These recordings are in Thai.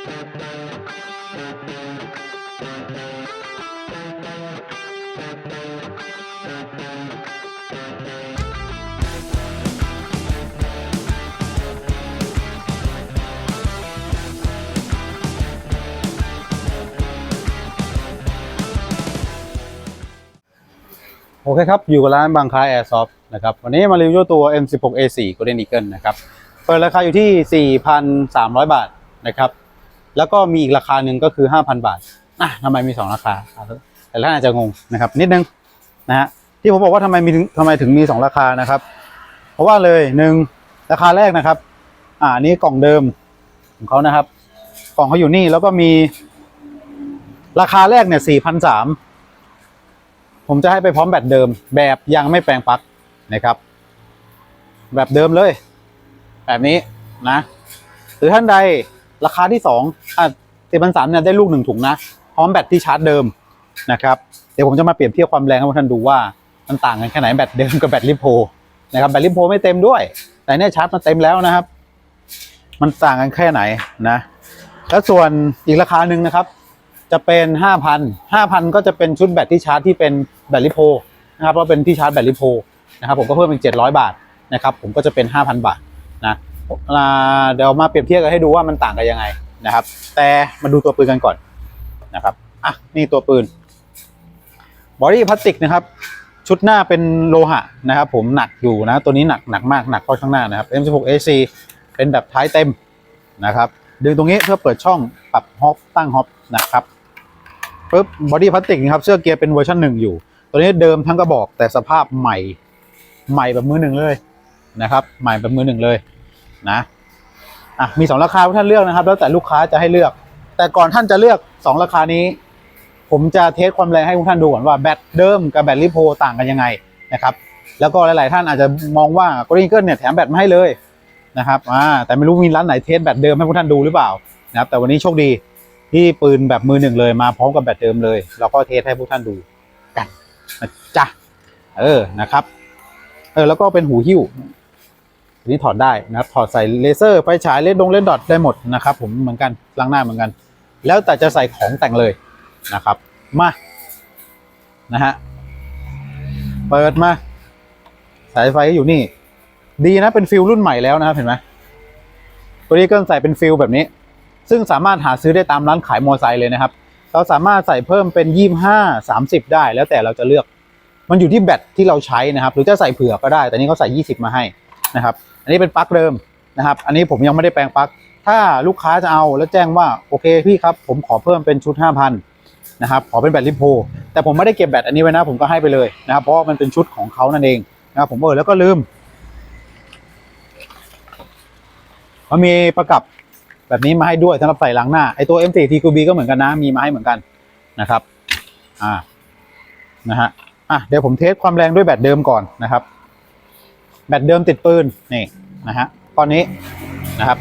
โอเคครับ อยู่กับร้านบางคล้ายแอร์ซอฟนะครับ วันนี้มารีวิวตัว M16A4 Golden Eagle นะครับ เปิดราคาอยู่ที่ 4,300 บาทนะครับ แล้วก็มีอีกราคาหนึ่งก็คือ 5,000 บาทอะทำไมมี 2 ราคา แต่ท่านอาจจะงงนะครับนิดนึงนะฮะที่ผมบอกว่าทำไมมีถึงทำไมถึงมี 2 ราคานะครับ เพราะว่าเลยหนึ่งราคาแรกนะครับ อ่านี่กล่องเดิมของเขานะครับ กล่องเขาอยู่นี่แล้วก็มี ราคาแรกเนี่ย4,300ผมจะให้ไปพร้อมแบตเดิม แบบยังไม่แปลงปลั๊กนะครับ แบบเดิมเลย แบบนี้นะ หรือท่านใด ราคาที่สองอะสี่พันสามเนี่ยได้ลูกหนึ่งถุงนะ พร้อมแบตที่ชาร์จเดิมนะครับ เดี๋ยวผมจะมาเปรียบเทียบความแรงให้ท่านดูว่ามันต่างกันแค่ไหนแบตเดิมกับแบตลิโพนะครับแบตลิโพไม่เต็มด้วย แต่เนี่ยชาร์จมาเต็มแล้วนะครับ มันต่างกันแค่ไหนนะ แล้วส่วนอีกราคาหนึ่งนะครับ จะเป็นห้าพันห้าพันก็จะเป็นชุดแบตที่ชาร์จที่เป็นแบตลิโพนะครับเพราะเป็นที่ชาร์จแบตลิโพนะครับผมก็เพิ่มเป็นเจ็ดร้อยบาทนะครับผมก็จะเป็นห้าพันบาทนะ เดี๋ยวมาเปรียบเทียบกันให้ดูว่ามันต่างกันยังไงนะครับ แต่มาดูตัวปืนกันก่อนนะครับอะนี่ตัวปืนบอดี้พลาสติกนะครับ ชุดหน้าเป็นโลหะนะครับ ผมหนักอยู่นะ ตัวนี้หนักหนักมากหนักเข้าข้างหน้านะครับ M16AC เป็นแบบท้ายเต็มนะครับ ดึงตรงนี้เพื่อเปิดช่องปรับฮอปตั้งฮอปนะครับปุ๊บบอดี้พลาสติกนะครับเสื้อเกียร์เป็นเวอร์ชันหนึ่งอยู่ ตัวนี้เดิมทั้งกระบอกแต่สภาพใหม่ใหม่แบบมือหนึ่งเลยนะครับ ใหม่แบบมือหนึ่งเลย นะอะมีสองราคาให้ท่านเลือกนะครับ แล้วแต่ลูกค้าจะให้เลือก แต่ก่อนท่านจะเลือกสองราคานี้ ผมจะเทสความแรงให้ทุกท่านดูก่อนว่าแบตเดิมกับแบตลิโพต่างกันยังไงนะครับ แล้วก็หลาย ๆ ท่านอาจจะมองว่ากลเด้นเกิลเนี่ยแถมแบตมาให้เลยนะครับอ่าแต่ไม่รู้มีร้านไหนเทสแบตเดิมให้พวกท่านดูหรือเปล่านะครับ แต่วันนี้โชคดีที่ปืนแบบมือหนึ่งเลยมาพร้อมกับแบตเดิมเลย เราก็เทสให้พวกท่านดูกันนะจ๊ะเออนะครับ เออแล้วก็เป็นหูหิ้ว นนี้ถอดได้นะครับถอดใส่เลเซอร์ไฟฉายเลดดงเลดดอทได้หมดนะครับ ผมเหมือนกันล้างหน้าเหมือนกัน แล้วแต่จะใส่ของแต่งเลยนะครับ มานะฮะเปิดมา สายไฟก็อยู่นี่ ดีนะเป็นฟิลรุ่นใหม่แล้วนะครับเห็นไหมตัวนี้ก็ใส่เป็นฟิลแบบนี้ ซึ่งสามารถหาซื้อได้ตามร้านขายมอไซค์เลยนะครับ เราสามารถใส่เพิ่มเป็นยี่ห้าสามสิบได้แล้วแต่เราจะเลือก มันอยู่ที่แบตที่เราใช้นะครับ หรือจะใส่เผื่อก็ได้ แต่นี่เขาใส่ยี่สิบมาให้ นะครับ อันนี้เป็นปลั๊กเดิมนะครับ อันนี้ผมยังไม่ได้แปลงปลั๊ก ถ้าลูกค้าจะเอาแล้วแจ้งว่าโอเคพี่ครับผมขอเพิ่มเป็นชุดห้าพันนะครับขอเป็นแบตลิโพแต่ผมไม่ได้เก็บแบตอันนี้ไว้นะผมก็ให้ไปเลยนะครับเพราะมันเป็นชุดของเขานั่นเองนะครับผมเออแล้วก็ลืมมันมีประกับแบบนี้มาให้ด้วยสำหรับใส่ล้างหน้าไอตัว M4 TQB ก็เหมือนกันนะ มีมาให้เหมือนกันนะครับอ่านะฮะอะเดี๋ยวผมเทสความแรงด้วยแบตเดิมก่อนนะครับ แบตเดิมติดปืนนี่นะฮะก้อนนี้นะครับ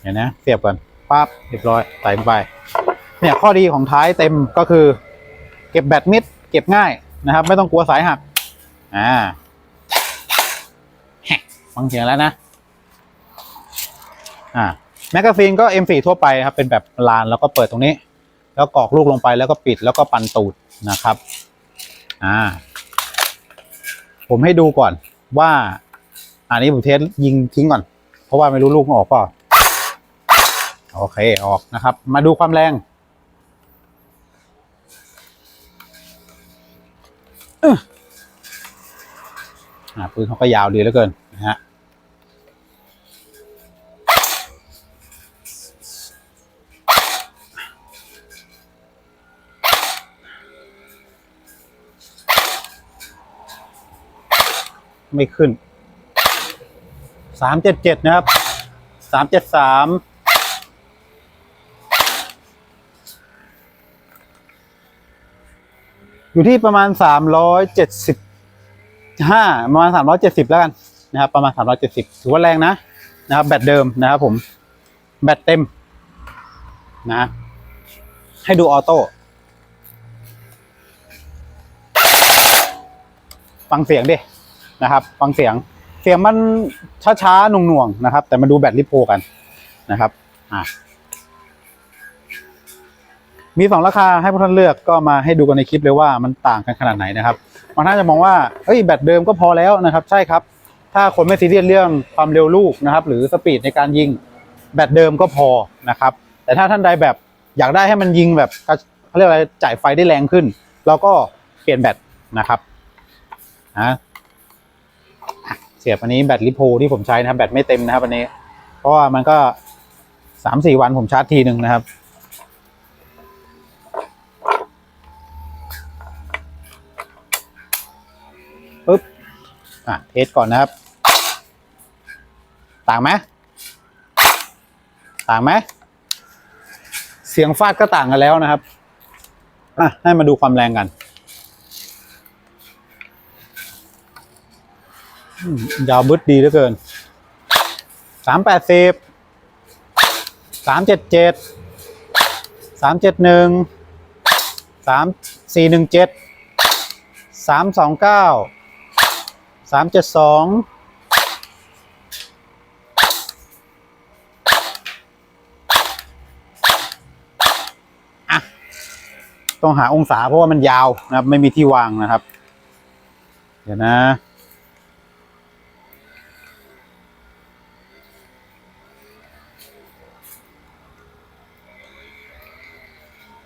เห็นนะเสียบก่อนปั๊บเรียบร้อยใส่ลงไป เนี่ยข้อดีของท้ายเต็มก็คือ เก็บแบตมิดเก็บง่ายนะครับ ไม่ต้องกลัวสายหักอ่าฟังเสียงแล้วนะอ่าแมกกาซีนก็ M4 ทั่วไปครับเป็นแบบลานแล้วก็เปิดตรงนี้ แล้วกรอกลูกลงไปแล้วก็ปิดแล้วก็ปันตูดนะครับ อ่า ผมให้ดูก่อนว่า อันนี้ผมเทสยิงทิ้งก่อน เพราะว่าไม่รู้ลูกมันออกเปล่าโอเค ออกนะครับ มาดูความแรง อ่าปืนเขาก็ยาวดีเหลือเกินนะฮะ ไม่ขึ้นสามเจ็ดเจ็ดนะครับสามเจ็ดสามอยู่ที่ประมาณสามร้อยเจ็ดสิบห้าประมาณสามร้อยเจ็ดสิบแล้วกันนะครับ ประมาณสามร้อยเจ็ดสิบถือว่าแรงนะนะครับ แบตเดิมนะครับผม แบตเต็มนะ ให้ดูออโต้ฟังเสียงดิ นะครับฟังเสียงเสียงมันช้าๆหน่วงๆนะครับ แต่มาดูแบตลิโพกันนะครับอะมีสองราคาให้พวกท่านเลือกก็มาให้ดูกันในคลิปเลยว่ามันต่างกันขนาดไหนนะครับบางท่านจะมองว่าเอ้ยแบตเดิมก็พอแล้วนะครับ ใช่ครับ ถ้าคนไม่ซีเรียสเรื่องความเร็วลูกนะครับ หรือสปีดในการยิงแบตเดิมก็พอนะครับ แต่ถ้าท่านใดแบบอยากได้ให้มันยิงแบบเขาเรียกอะไรจ่ายไฟได้แรงขึ้น เราก็เปลี่ยนแบตนะครับนะอะ เสียบอันนี้แบตลิโพที่ผมใช้นะครับแบตไม่เต็มนะครับอันนี้ เพราะว่ามันก็สามสี่วันผมชาร์จทีหนึ่งนะครับ ปึ๊บ อะ เทสก่อนนะครับ ต่างไหมต่างไหม เสียงฟาดก็ต่างกันแล้วนะครับ อะ ให้มาดูความแรงกันอืม ยาวบึดดีเหลือเกินสามแปดสิบสามเจ็ดเจ็ดสามเจ็ดหนึ่งสามสี่หนึ่งเจ็ดสามสองเก้าสามเจ็ดสองอะต้องหาองศาเพราะว่ามันยาวนะครับ ไม่มีที่วางนะครับ เดี๋ยวนะ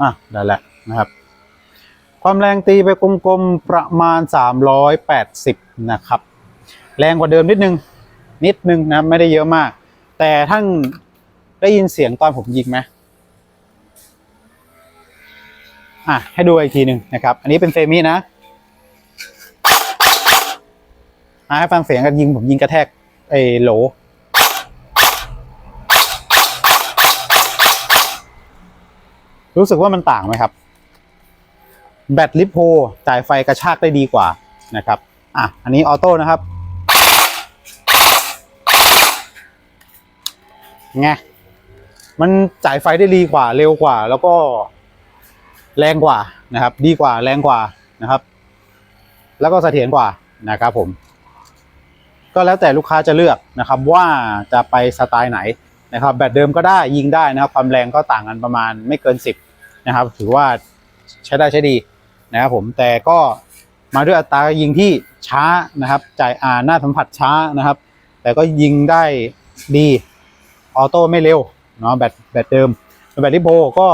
อะได้แล้วนะครับ ความแรงตีไปกลมๆประมาณ 380 นะครับ แรงกว่าเดิมนิดนึง นิดนึงนะครับไม่ได้เยอะมาก แต่ท่านได้ยินเสียงตอนผมยิงไหมอะให้ดูอีกทีหนึ่งนะครับ อันนี้เป็นเซมินะอะให้ฟังเสียงกันยิงผมยิงกระแทกไอ้โหล รู้สึกว่ามันต่างไหมครับ แบตลิโพจ่ายไฟกระชากได้ดีกว่านะครับ อะ อันนี้ออโต้นะครับไงมันจ่ายไฟได้ดีกว่าเร็วกว่า แล้วก็แรงกว่านะครับ ดีกว่าแรงกว่านะครับ แล้วก็เสถียรกว่านะครับผม ก็แล้วแต่ลูกค้าจะเลือกนะครับ ว่าจะไปสไตล์ไหนนะครับ แบตเดิมก็ได้ยิงได้นะครับ ความแรงก็ต่างกันประมาณไม่เกิน 10 นะครับ ถือว่าใช้ได้ใช้ดีนะครับผมแต่ก็มาด้วยอัตรายิงที่ช้านะครับจ่ายอ่าหน้าสัมผัสช้านะครับ แต่ก็ยิงได้ดีออโต้ไม่เร็วเนาะแบตแบตเดิมแบตลิโพก็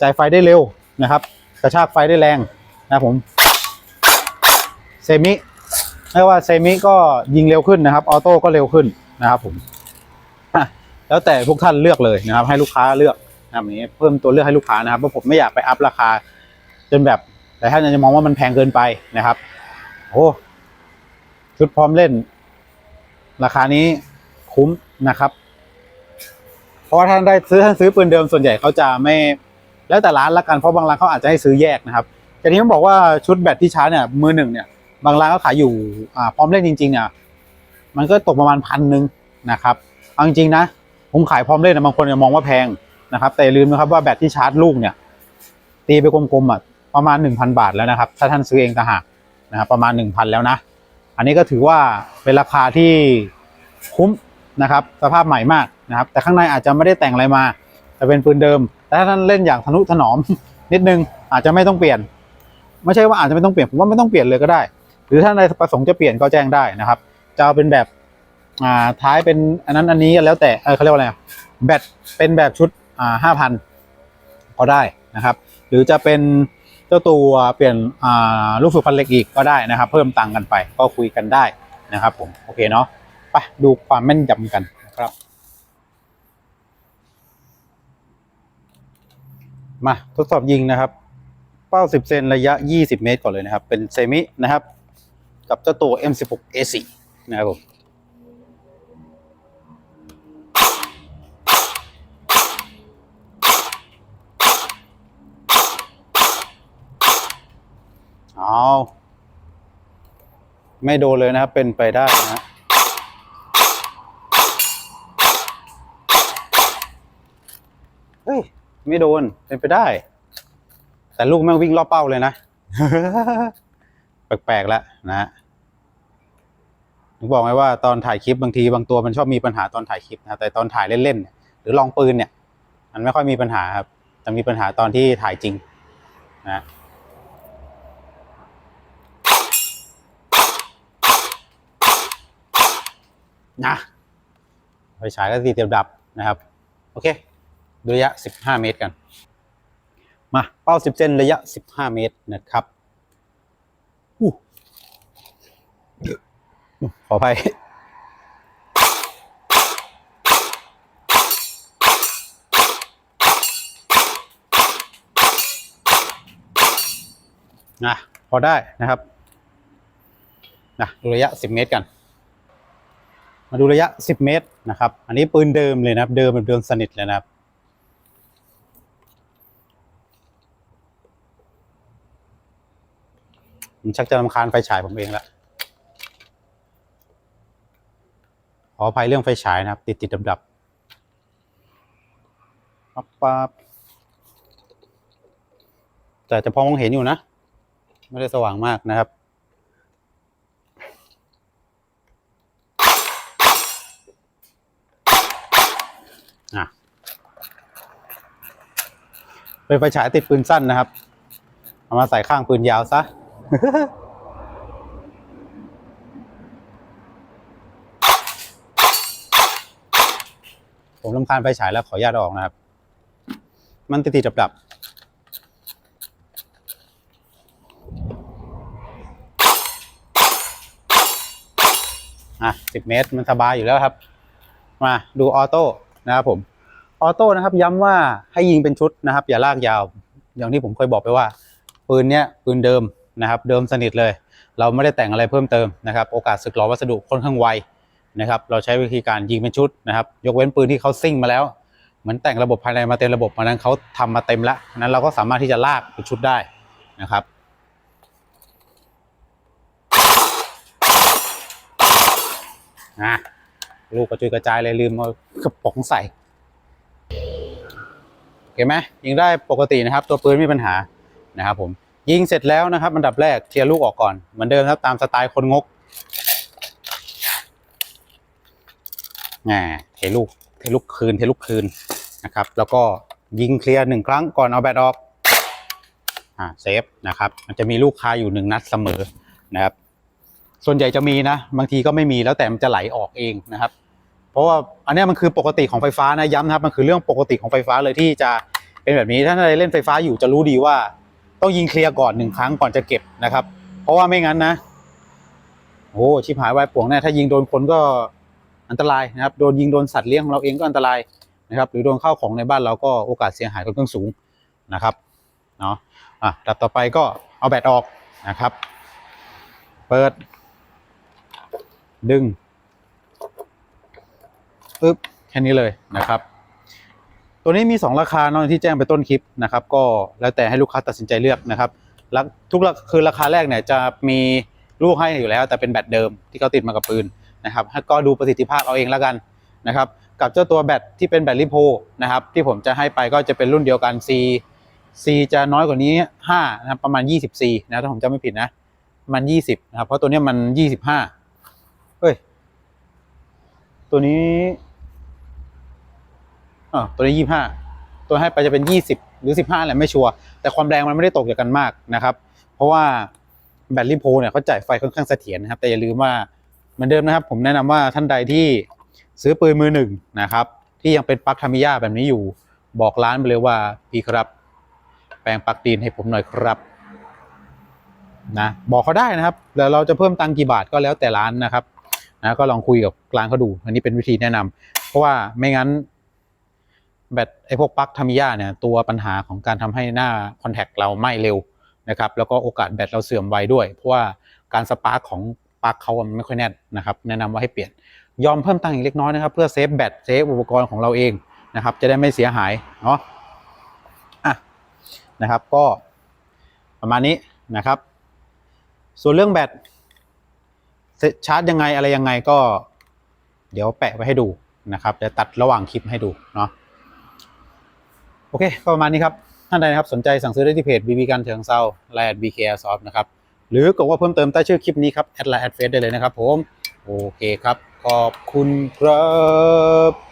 จ่ายไฟได้เร็วนะครับ กระชากไฟได้แรงนะครับผมเซมิไม่ว่าเซมิก็ยิงเร็วขึ้นนะครับออโต้ก็เร็วขึ้นนะครับผมแล้วแต่พวกท่านเลือกเลยนะครับ ให้ลูกค้าเลือก นะครับอย่างนี้เพิ่มตัวเลือกให้ลูกค้านะครับเพราะผมไม่อยากไปอัพราคา จนแบบแต่ท่านจะมองว่ามันแพงเกินไปนะครับโอ้ชุดพร้อมเล่น ราคานี้คุ้มนะครับ เพราะท่านได้ซื้อท่านซื้อปืนเดิมส่วนใหญ่เขาจะไม่แล้วแต่ร้านละกันเพราะบางร้านเขาอาจจะให้ซื้อแยกนะครับแต่ที่ผมบอกว่าชุดแบตที่ชาร์จเนี่ยมือหนึ่งเนี่ย บางร้านก็ขายอยู่อ่าพร้อมเล่นจริงๆเนี่ยมันก็ตกประมาณพันหนึ่งนะครับเอาจริงๆนะผมขายพร้อมเล่นนะบางคนจะมองว่าแพง นะครับ แต่อย่าลืมนะครับว่าแบตที่ชาร์จลูกเนี่ยตีไปกลมๆอะประมาณ 1,000 บาทแล้วนะครับ ถ้าท่านซื้อเองต่างหากนะครับประมาณ 1,000 แล้วนะ อันนี้ก็ถือว่าเป็นราคาที่คุ้มนะครับ สภาพใหม่มากนะครับ แต่ข้างในอาจจะไม่ได้แต่งอะไรมา แต่เป็นปืนเดิม แต่ถ้าท่านเล่นอย่างทนุถนอม นิดนึงอาจจะไม่ต้องเปลี่ยน ไม่ใช่ว่าอาจจะไม่ต้องเปลี่ยนผมว่าไม่ต้องเปลี่ยนเลยก็ได้ หรือถ้าในประสงค์จะเปลี่ยนก็แจ้งได้นะครับ จะเอาเป็นแบบอ่าท้ายเป็นอันนั้นอันนี้แล้วแต่เออเขาเรียกว่าอะไรแบตเป็นแบบชุด ห้าพันก็ได้นะครับ หรือจะเป็นเจ้าตัวเปลี่ยนอ่าลูกสูบพันเล็กอีกก็ได้นะครับ เพิ่มตังค์กันไปก็คุยกันได้นะครับผมโอเคเนาะไปดูความแม่นยำกันนะครับ มาทดสอบยิงนะครับ เป้า 10 เซนระยะ 20 เมตรก่อนเลยนะครับ เป็นเซมินะครับ กับเจ้าตัว M16 A4 นะครับผม ไม่โดนเลยนะครับ เป็นไปได้นะฮะเฮ้ย ไม่โดน เป็นไปได้ แต่ลูกแม่งวิ่งรอบเป้าเลยนะ แปลกๆแล้วนะฮะถึงบอกไงว่าตอนถ่ายคลิปบางทีบางตัวมันชอบมีปัญหาตอนถ่ายคลิปนะครับแต่ตอนถ่ายเล่นๆเนี่ยหรือลองปืนเนี่ย มันไม่ค่อยมีปัญหาครับ แต่มีปัญหาตอนที่ถ่ายจริงนะ นะไฟฉายก็ตีเตียวดับนะครับ โอเคดูระยะ 15 เมตรกัน มาเป้า 10 เซนระยะ 15 เมตรนะครับอู้ขออภัยนะพอได้นะครับนะระยะ 10 เมตรกัน มาดูระยะ 10 เมตรนะครับ อันนี้ปืนเดิมเลยนะครับ เดิมแบบเดิมสนิทเลยนะครับผมชักจะรำคาญไฟฉายผมเองละขออภัยเรื่องไฟฉายนะครับ ติดติดดับดับปั๊บปั๊บแต่จะพอมองเห็นอยู่นะ ไม่ได้สว่างมากนะครับ อะเป็นไฟฉายติดปืนสั้นนะครับ เอามาใส่ข้างปืนยาวซะ ผมรำคาญไฟฉายแล้วขออนุญาตอออกนะครับ มันติดติดดับดับอะสิบเมตรมันสบายอยู่แล้วครับ มาดูออโต้ นะครับผมออโต้นะครับย้ำว่าให้ยิงเป็นชุดนะครับ อย่าลากยาว อย่างที่ผมเคยบอกไปว่า ปืนเนี้ยปืนเดิมนะครับ เดิมสนิทเลย เราไม่ได้แต่งอะไรเพิ่มเติมนะครับ โอกาสสึกหรอวัสดุค่อนข้างไวนะครับ เราใช้วิธีการยิงเป็นชุดนะครับ ยกเว้นปืนที่เขาซิ่งมาแล้ว เหมือนแต่งระบบภายในมาเต็มระบบมานั้นเขาทำมาเต็มแล้วนั้นเราก็สามารถที่จะลากเป็นชุดได้นะครับอะ ลูกกระจุยกระจายเลยลืมเอากระป๋องใส่โอเคไหมยิงได้ปกตินะครับ ตัวปืนไม่มีปัญหานะครับผมยิงเสร็จแล้วนะครับอันดับแรกเคลียร์ลูกออกก่อนเหมือนเดิมครับตามสไตล์คนงกแหมเทลูกเทลูกคืนเทลูกคืนนะครับ แล้วก็ยิงเคลียร์หนึ่งครั้งก่อนเอาแบตออกอ่าเซฟนะครับ มันจะมีลูกคาอยู่หนึ่งนัดเสมอนะครับ ส่วนใหญ่จะมีนะ บางทีก็ไม่มีแล้วแต่มันจะไหลออกเองนะครับ เพราะว่าอันนี้มันคือปกติของไฟฟ้านะย้ำนะครับมันคือเรื่องปกติของไฟฟ้าเลยที่จะเป็นแบบนี้ถ้าใครเล่นไฟฟ้าอยู่จะรู้ดีว่า ต้องยิงเคลียร์ก่อนหนึ่งครั้งก่อนจะเก็บนะครับ เพราะว่าไม่งั้นนะโอ้ชิบหายวายป่วงแน่ถ้ายิงโดนคนก็อันตรายนะครับโดนยิงโดนสัตว์เลี้ยงของเราเองก็อันตรายนะครับ หรือโดนเข้าของในบ้านเราก็โอกาสเสียหายค่อนข้างสูงนะครับเนาะอะดับต่อไปก็เอาแบตออกนะครับ เปิด ดึง ปึ๊บแค่นี้เลยนะครับ ตัวนี้มี 2 ราคาเนอะที่แจ้งไปต้นคลิปนะครับ ก็แล้วแต่ให้ลูกค้าตัดสินใจเลือกนะครับทุกราคือราคาแรกเนี่ยจะมีลูกให้อยู่แล้ว แต่เป็นแบตเดิมที่เขาติดมากับปืนนะครับก็ดูประสิทธิภาพเอาเองแล้วกันนะครับ กับเจ้าตัวแบตที่เป็นแบตลิโพนะครับ ที่ผมจะให้ไปก็จะเป็นรุ่นเดียวกัน C C จะน้อยกว่านี้5นะครับประมาณ20 C นะถ้าผมจำไม่ผิดนะมัน 20 นะครับ เพราะตัวนี้มัน 25เฮ้ย ตัวนี้ อ่าตัวนี้ยี่ห้าตัวให้ไปจะเป็นยี่สิบหรือสิบห้าแหละไม่ชัวร์แต่ความแรงมันไม่ได้ตกจากกันมากนะครับ เพราะว่าแบตลิโพเนี่ยเขาจ่ายไฟค่อนข้างเสถียรนะครับ แต่อย่าลืมว่าเหมือนเดิมนะครับ ผมแนะนำว่าท่านใดที่ซื้อปืนมือหนึ่งนะครับ ที่ยังเป็นปลั๊กทามิยาแบบนี้อยู่บอกร้านไปเลยว่าพี่ครับ แปลงปลั๊กดินให้ผมหน่อยครับนะบอกเขาได้นะครับแล้วเราจะเพิ่มตังค์กี่บาทก็แล้วแต่ร้านนะครับนะก็ลองคุยกับร้านเขาดู อันนี้เป็นวิธีแนะนำเพราะว่าไม่งั้น แบตไอพวกปลั๊กทามิยาเนี่ยตัวปัญหาของการทำให้หน้าคอนแทคเราไหม้เร็วนะครับแล้วก็โอกาสแบตเราเสื่อมไวด้วย เพราะว่าการสปาร์คของปลั๊กเขามันไม่ค่อยแน่นนะครับแนะนำว่าให้เปลี่ยนยอมเพิ่มตังค์อีกเล็กน้อยนะครับเพื่อเซฟแบตเซฟอุปกรณ์ของเราเองนะครับจะได้ไม่เสียหายเนาะอะนะครับก็ประมาณนี้นะครับ ส่วนเรื่องแบตชาร์จยังไงอะไรยังไงก็ เดี๋ยวแปะไว้ให้ดูนะครับเดี๋ยวตัดระหว่างคลิปให้ดูเนาะ โอเคก็ประมาณนี้ครับ ท่านใดนะครับสนใจสั่งซื้อได้ที่เพจ BB กันเถิงเซาไลน์ BK Airsoft นะครับ หรือกดว่าเพิ่มเติมใต้ชื่อคลิปนี้ครับแอดไลน์แอดเฟซได้เลยนะครับผม โอเคครับ ขอบคุณครับ